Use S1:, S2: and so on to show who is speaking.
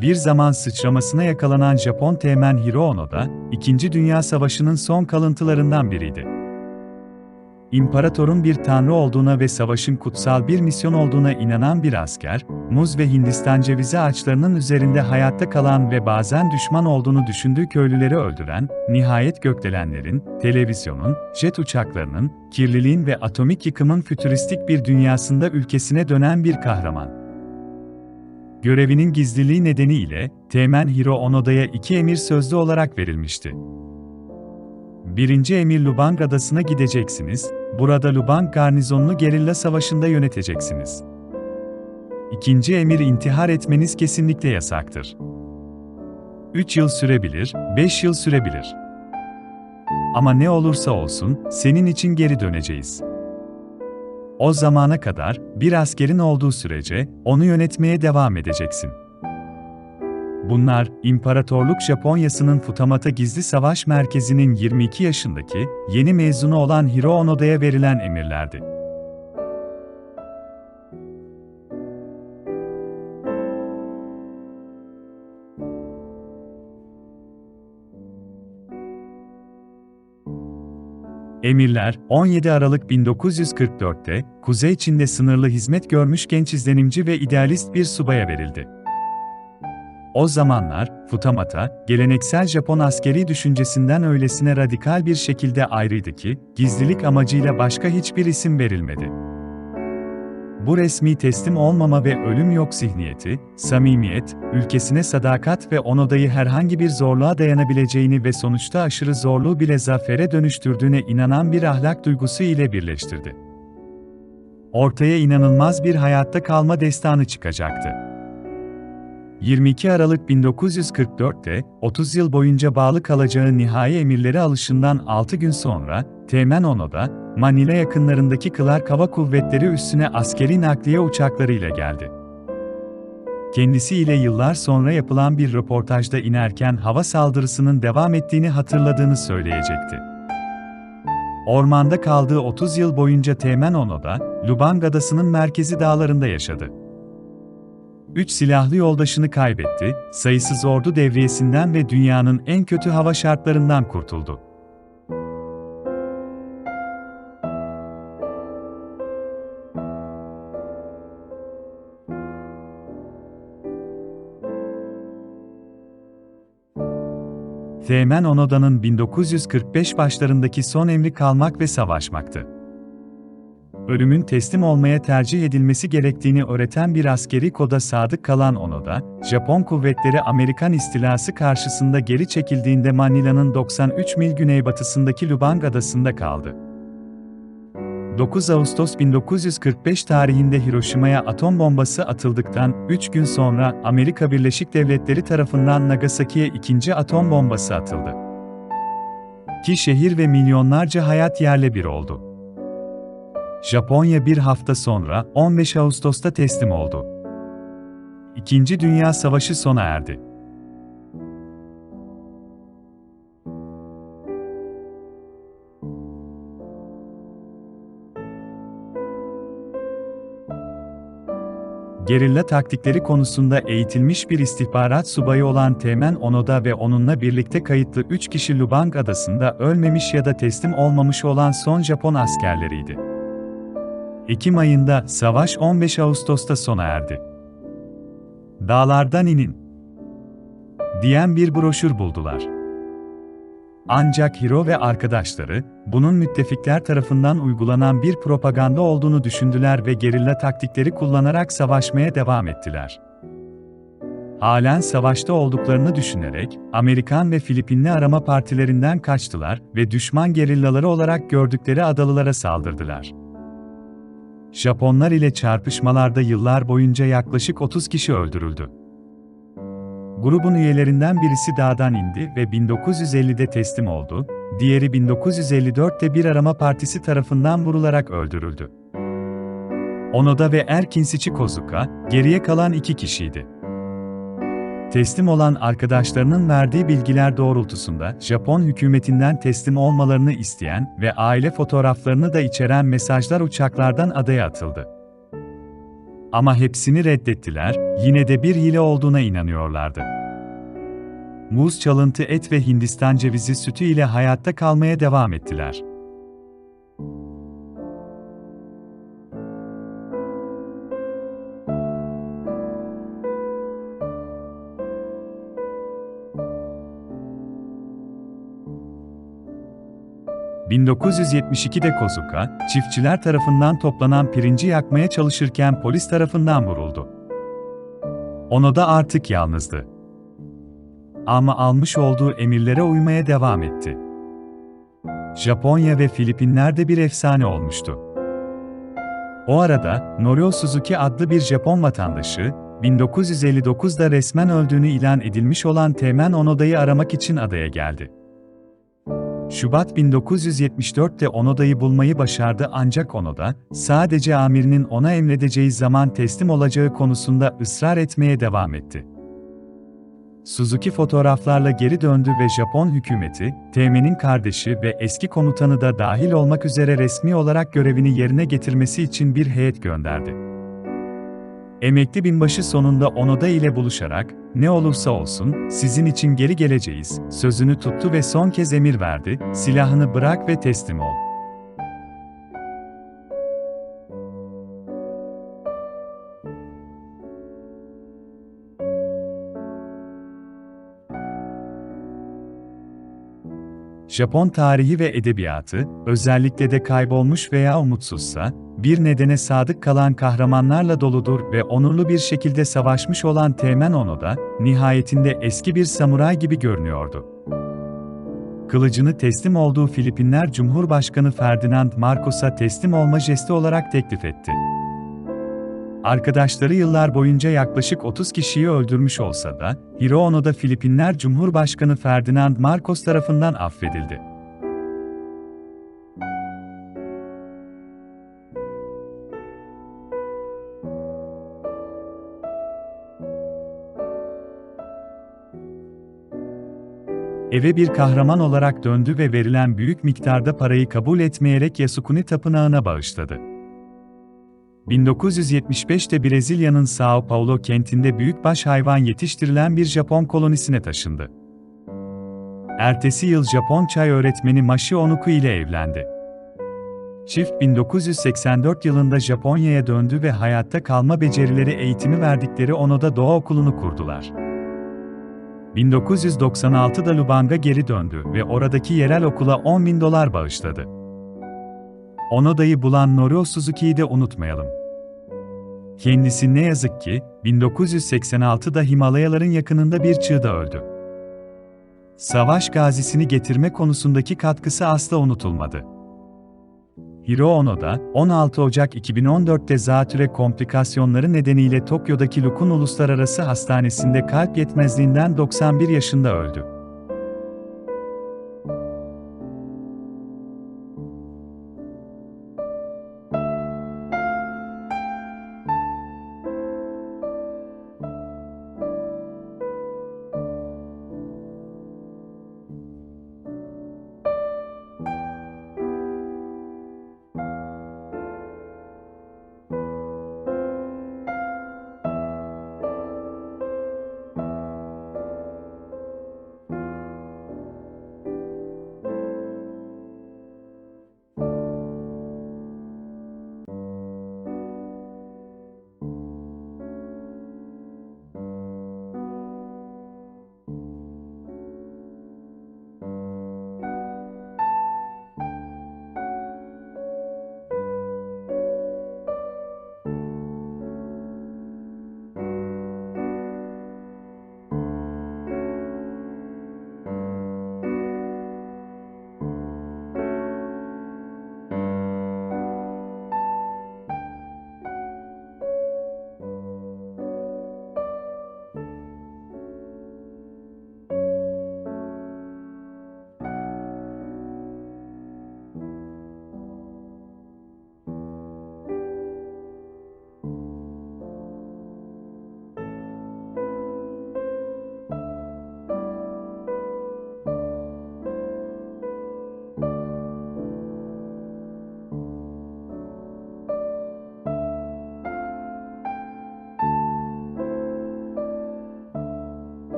S1: bir zaman sıçramasına yakalanan Japon teğmen Hiro Ono da, İkinci Dünya Savaşı'nın son kalıntılarından biriydi. İmparatorun bir tanrı olduğuna ve savaşın kutsal bir misyon olduğuna inanan bir asker, muz ve Hindistan cevizi ağaçlarının üzerinde hayatta kalan ve bazen düşman olduğunu düşündüğü köylüleri öldüren, nihayet gökdelenlerin, televizyonun, jet uçaklarının, kirliliğin ve atomik yıkımın fütüristik bir dünyasında ülkesine dönen bir kahraman. Görevinin gizliliği nedeniyle, Teğmen Hiro Onoda'ya iki emir sözlü olarak verilmişti. Birinci emir Lubang Adası'na gideceksiniz, burada Lubang garnizonunu gerilla savaşında yöneteceksiniz. İkinci emir intihar etmeniz kesinlikle yasaktır. 3 yıl sürebilir, 5 yıl sürebilir. Ama ne olursa olsun, senin için geri döneceğiz. O zamana kadar, bir askerin olduğu sürece, onu yönetmeye devam edeceksin. Bunlar, İmparatorluk Japonyası'nın Futamata Gizli Savaş Merkezi'nin 22 yaşındaki, yeni mezunu olan Hiro Onoda'ya verilen emirlerdi. Emirler, 17 Aralık 1944'te, Kuzey Çin'de sınırlı hizmet görmüş genç izlenimci ve idealist bir subaya verildi. O zamanlar, Futamata, geleneksel Japon askeri düşüncesinden öylesine radikal bir şekilde ayrıydı ki, gizlilik amacıyla başka hiçbir isim verilmedi. Bu resmi teslim olmama ve ölüm yok zihniyeti, samimiyet, ülkesine sadakat ve onodayı herhangi bir zorluğa dayanabileceğini ve sonuçta aşırı zorluğu bile zafere dönüştürdüğüne inanan bir ahlak duygusu ile birleştirdi. Ortaya inanılmaz bir hayatta kalma destanı çıkacaktı. 22 Aralık 1944'te, 30 yıl boyunca bağlı kalacağı nihai emirleri alışından 6 gün sonra, Teğmen Onoda, Manila yakınlarındaki Clark Hava Kuvvetleri üssüne askeri nakliye uçaklarıyla geldi. Kendisi ile yıllar sonra yapılan bir röportajda inerken hava saldırısının devam ettiğini hatırladığını söyleyecekti. Ormanda kaldığı 30 yıl boyunca Teğmen Onoda, Lubang Adası'nın merkezi dağlarında yaşadı. Üç silahlı yoldaşını kaybetti, sayısız ordu devriyesinden ve dünyanın en kötü hava şartlarından kurtuldu. Teğmen Onoda'nın 1945 başlarındaki son emri kalmak ve savaşmaktı. Ölümün teslim olmaya tercih edilmesi gerektiğini öğreten bir askeri koda sadık kalan Onoda, Japon kuvvetleri Amerikan istilası karşısında geri çekildiğinde Manila'nın 93 mil güneybatısındaki Lubang adasında kaldı. 9 Ağustos 1945 tarihinde Hiroşima'ya atom bombası atıldıktan 3 gün sonra Amerika Birleşik Devletleri tarafından Nagasaki'ye ikinci atom bombası atıldı. Ki şehir ve milyonlarca hayat yerle bir oldu. Japonya bir hafta sonra 15 Ağustos'ta teslim oldu. İkinci Dünya Savaşı sona erdi. Gerilla taktikleri konusunda eğitilmiş bir istihbarat subayı olan Teğmen Onoda ve onunla birlikte kayıtlı 3 kişi Lubang adasında ölmemiş ya da teslim olmamış olan son Japon askerleriydi. Ekim ayında savaş 15 Ağustos'ta sona erdi. Dağlardan inin diyen bir broşür buldular. Ancak Hiro ve arkadaşları, bunun müttefikler tarafından uygulanan bir propaganda olduğunu düşündüler ve gerilla taktikleri kullanarak savaşmaya devam ettiler. Halen savaşta olduklarını düşünerek, Amerikan ve Filipinli arama partilerinden kaçtılar ve düşman gerillaları olarak gördükleri adalılara saldırdılar. Japonlar ile çarpışmalarda yıllar boyunca yaklaşık 30 kişi öldürüldü. Grubun üyelerinden birisi dağdan indi ve 1950'de teslim oldu, diğeri 1954'te bir arama partisi tarafından vurularak öldürüldü. Onoda ve Erkinsichi Kozuka, geriye kalan iki kişiydi. Teslim olan arkadaşlarının verdiği bilgiler doğrultusunda Japon hükümetinden teslim olmalarını isteyen ve aile fotoğraflarını da içeren mesajlar uçaklardan adaya atıldı. Ama hepsini reddettiler, yine de bir hile olduğuna inanıyorlardı. Muz çalıntı et ve Hindistan cevizi sütü ile hayatta kalmaya devam ettiler. ...1972'de Kozuka, çiftçiler tarafından toplanan pirinci yakmaya çalışırken polis tarafından vuruldu. Ono da artık yalnızdı. Ama almış olduğu emirlere uymaya devam etti. Japonya ve Filipinler'de bir efsane olmuştu. O arada, Norio Suzuki adlı bir Japon vatandaşı, 1959'da resmen öldüğünü ilan edilmiş olan Temen Onoda'yı aramak için adaya geldi. Şubat 1974'te Onoda'yı bulmayı başardı ancak Onoda, sadece amirinin ona emredeceği zaman teslim olacağı konusunda ısrar etmeye devam etti. Suzuki fotoğraflarla geri döndü ve Japon hükümeti, Teğmen'in kardeşi ve eski komutanı da dahil olmak üzere resmi olarak görevini yerine getirmesi için bir heyet gönderdi. Emekli binbaşı sonunda Onoda ile buluşarak, ne olursa olsun, sizin için geri geleceğiz, sözünü tuttu ve son kez emir verdi, silahını bırak ve teslim ol. Japon tarihi ve edebiyatı, özellikle de kaybolmuş veya umutsuzsa, bir nedene sadık kalan kahramanlarla doludur ve onurlu bir şekilde savaşmış olan Teğmen Onoda, nihayetinde eski bir samuray gibi görünüyordu. Kılıcını teslim olduğu Filipinler Cumhurbaşkanı Ferdinand Marcos'a teslim olma jesti olarak teklif etti. Arkadaşları yıllar boyunca yaklaşık 30 kişiyi öldürmüş olsa da, Hirono'da Filipinler Cumhurbaşkanı Ferdinand Marcos tarafından affedildi. Eve bir kahraman olarak döndü ve verilen büyük miktarda parayı kabul etmeyerek Yasukuni Tapınağı'na bağışladı. 1975'te Brezilya'nın São Paulo kentinde büyükbaş hayvan yetiştirilen bir Japon kolonisine taşındı. Ertesi yıl Japon çay öğretmeni Mashi Onuku ile evlendi. Çift 1984 yılında Japonya'ya döndü ve hayatta kalma becerileri eğitimi verdikleri Onoda Doğa Okulu'nu kurdular. 1996'da Lubang'a geri döndü ve oradaki yerel okula 10 bin dolar bağışladı. Onoda'yı bulan Norio Suzuki'yi de unutmayalım. Kendisi ne yazık ki, 1986'da Himalayaların yakınında bir çığda öldü. Savaş gazisini getirme konusundaki katkısı asla unutulmadı. Hiro Onoda, 16 Ocak 2014'te zatüre komplikasyonları nedeniyle Tokyo'daki Lukun Uluslararası Hastanesi'nde kalp yetmezliğinden 91 yaşında öldü.